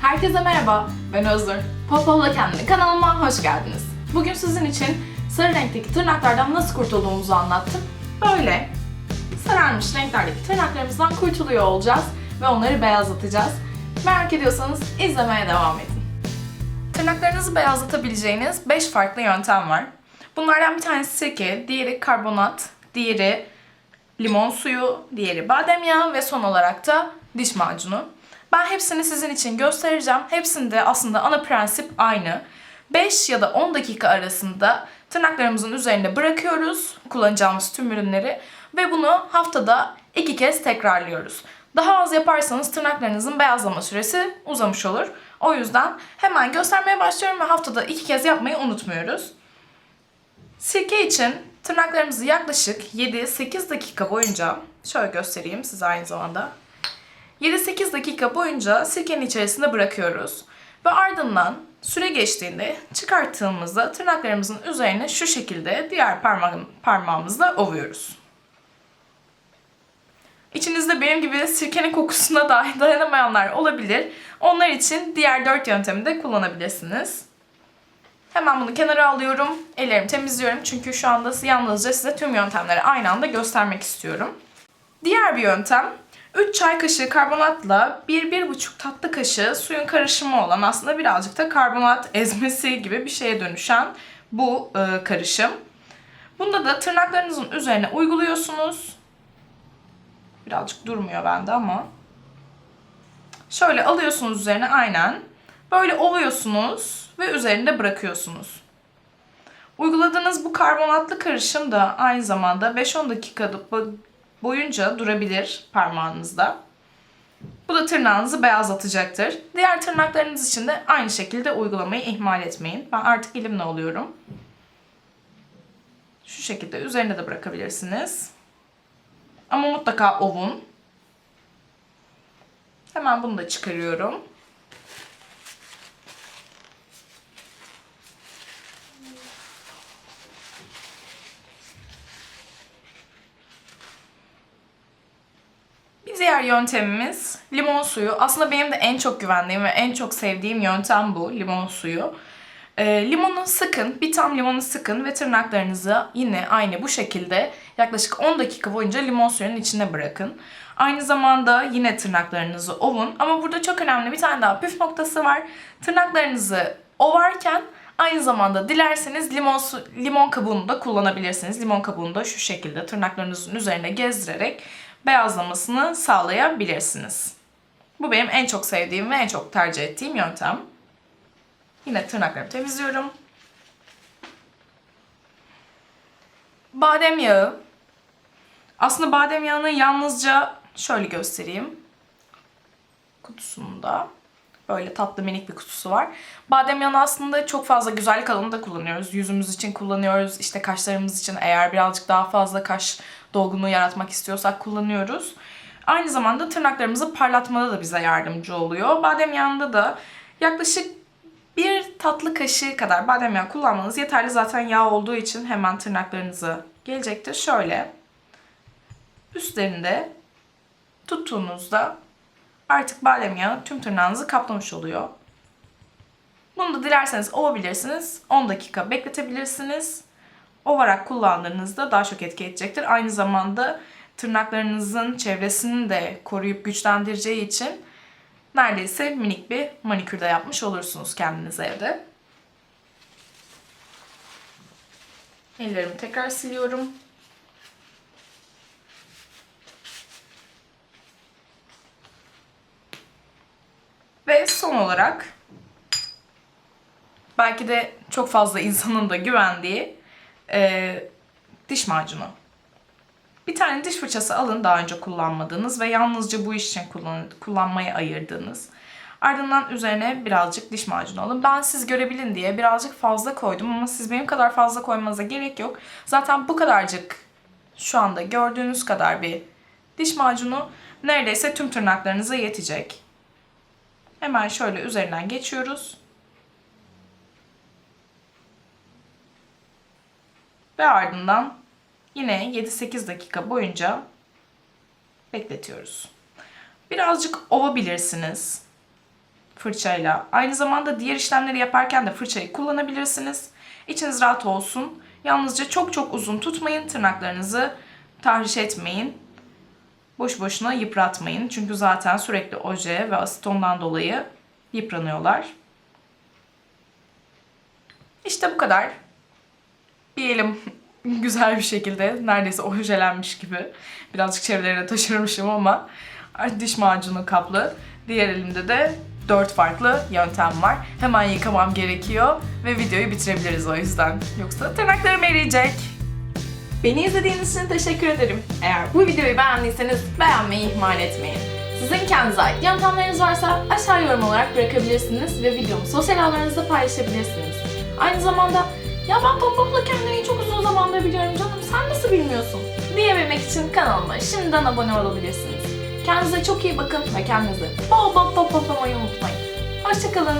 Herkese merhaba, ben Özgür. Popola Kendini kanalıma hoş geldiniz. Bugün sizin için sarı renkteki tırnaklardan nasıl kurtulduğumuzu anlattım. Böyle sararmış renklerdeki tırnaklarımızdan kurtuluyor olacağız ve onları beyazlatacağız. Merak ediyorsanız izlemeye devam edin. Tırnaklarınızı beyazlatabileceğiniz 5 farklı yöntem var. Bunlardan bir tanesi sirke, diğeri karbonat, diğeri limon suyu, diğeri badem yağı ve son olarak da diş macunu. Ben hepsini sizin için göstereceğim. Hepsinde aslında ana prensip aynı. 5 ya da 10 dakika arasında tırnaklarımızın üzerinde bırakıyoruz kullanacağımız tüm ürünleri ve bunu haftada 2 kez tekrarlıyoruz. Daha az yaparsanız tırnaklarınızın beyazlama süresi uzamış olur. O yüzden hemen göstermeye başlıyorum ve haftada 2 kez yapmayı unutmuyoruz. Sirke için tırnaklarımızı yaklaşık 7-8 dakika boyunca şöyle göstereyim size aynı zamanda. 7-8 dakika boyunca sirkenin içerisinde bırakıyoruz. Ve ardından süre geçtiğinde çıkarttığımızda tırnaklarımızın üzerine şu şekilde diğer parma- parmağımızla ovuyoruz. İçinizde benim gibi sirkenin kokusuna dahi dayanamayanlar olabilir. Onlar için diğer 4 yöntemi de kullanabilirsiniz. Hemen bunu kenara alıyorum. Ellerimi temizliyorum. Çünkü şu anda yalnızca size tüm yöntemleri aynı anda göstermek istiyorum. Diğer bir yöntem 3 çay kaşığı karbonatla 1-1,5 tatlı kaşığı suyun karışımı olan aslında birazcık da karbonat ezmesi gibi bir şeye dönüşen bu e, karışım. Bunda da tırnaklarınızın üzerine uyguluyorsunuz. Birazcık durmuyor bende ama. Şöyle alıyorsunuz üzerine aynen. Böyle ovuyorsunuz ve üzerinde bırakıyorsunuz. Uyguladığınız bu karbonatlı karışım da aynı zamanda 5-10 dakika boyunca durabilir parmağınızda. Bu da tırnağınızı beyazlatacaktır. Diğer tırnaklarınız için de aynı şekilde uygulamayı ihmal etmeyin. Ben artık elimle alıyorum. Şu şekilde üzerine de bırakabilirsiniz. Ama mutlaka ovun. Hemen bunu da çıkarıyorum. Diğer yöntemimiz limon suyu. Aslında benim de en çok güvendiğim ve en çok sevdiğim yöntem bu limon suyu. Ee, limonu sıkın, bir tam limonu sıkın ve tırnaklarınızı yine aynı bu şekilde yaklaşık 10 dakika boyunca limon suyunun içine bırakın. Aynı zamanda yine tırnaklarınızı ovun ama burada çok önemli bir tane daha püf noktası var. Tırnaklarınızı ovarken aynı zamanda dilerseniz limon su, limon kabuğunu da kullanabilirsiniz. Limon kabuğunu da şu şekilde tırnaklarınızın üzerine gezdirerek beyazlamasını sağlayabilirsiniz. Bu benim en çok sevdiğim ve en çok tercih ettiğim yöntem. Yine tırnaklarımı temizliyorum. Badem yağı. Aslında badem yağını yalnızca şöyle göstereyim. Kutusunda böyle tatlı minik bir kutusu var. Badem yağını aslında çok fazla güzellik alanında kullanıyoruz. Yüzümüz için kullanıyoruz. İşte kaşlarımız için eğer birazcık daha fazla kaş dolgunluğu yaratmak istiyorsak kullanıyoruz. Aynı zamanda tırnaklarımızı parlatmada da bize yardımcı oluyor. Badem yağında da yaklaşık bir tatlı kaşığı kadar badem yağı kullanmanız yeterli. Zaten yağ olduğu için hemen tırnaklarınızı gelecektir. Şöyle üstlerinde tuttuğunuzda artık badem yağı tüm tırnağınızı kaplamış oluyor. Bunu da dilerseniz ovabilirsiniz. 10 dakika bekletebilirsiniz. Ovarak kullandığınızda daha çok etki edecektir. Aynı zamanda tırnaklarınızın çevresini de koruyup güçlendireceği için neredeyse minik bir manikür de yapmış olursunuz kendinize evde. Ellerimi tekrar siliyorum. Ve son olarak belki de çok fazla insanın da güvendiği e, diş macunu. Bir tane diş fırçası alın daha önce kullanmadığınız ve yalnızca bu iş için kullan kullanmaya ayırdığınız. Ardından üzerine birazcık diş macunu alın. Ben siz görebilin diye birazcık fazla koydum ama siz benim kadar fazla koymanıza gerek yok. Zaten bu kadarcık şu anda gördüğünüz kadar bir diş macunu neredeyse tüm tırnaklarınıza yetecek. Hemen şöyle üzerinden geçiyoruz. Ve ardından yine 7-8 dakika boyunca bekletiyoruz. Birazcık ovabilirsiniz. fırçayla. Aynı zamanda diğer işlemleri yaparken de fırçayı kullanabilirsiniz. İçiniz rahat olsun. Yalnızca çok çok uzun tutmayın. Tırnaklarınızı tahriş etmeyin. Boş boşuna yıpratmayın. Çünkü zaten sürekli oje ve asitondan dolayı yıpranıyorlar. İşte bu kadar. Bir elim güzel bir şekilde neredeyse ojelenmiş gibi. Birazcık çevrelerine taşırmışım ama diş macunu kaplı. Diğer elimde de dört farklı yöntem var. Hemen yıkamam gerekiyor ve videoyu bitirebiliriz o yüzden. Yoksa tırnaklarım eriyecek. Beni izlediğiniz için teşekkür ederim. Eğer bu videoyu beğendiyseniz beğenmeyi ihmal etmeyin. Sizin kendinize ait yöntemleriniz varsa aşağı yorum olarak bırakabilirsiniz ve videomu sosyal ağlarınızda paylaşabilirsiniz. Aynı zamanda ya ben Popop'la kendimi çok uzun zamandır biliyorum canım sen nasıl bilmiyorsun diyebilmek için kanalıma şimdiden abone olabilirsiniz. Kendinize çok iyi bakın ve kendinizi bol bol popoplamayı unutmayın. Hoşçakalın.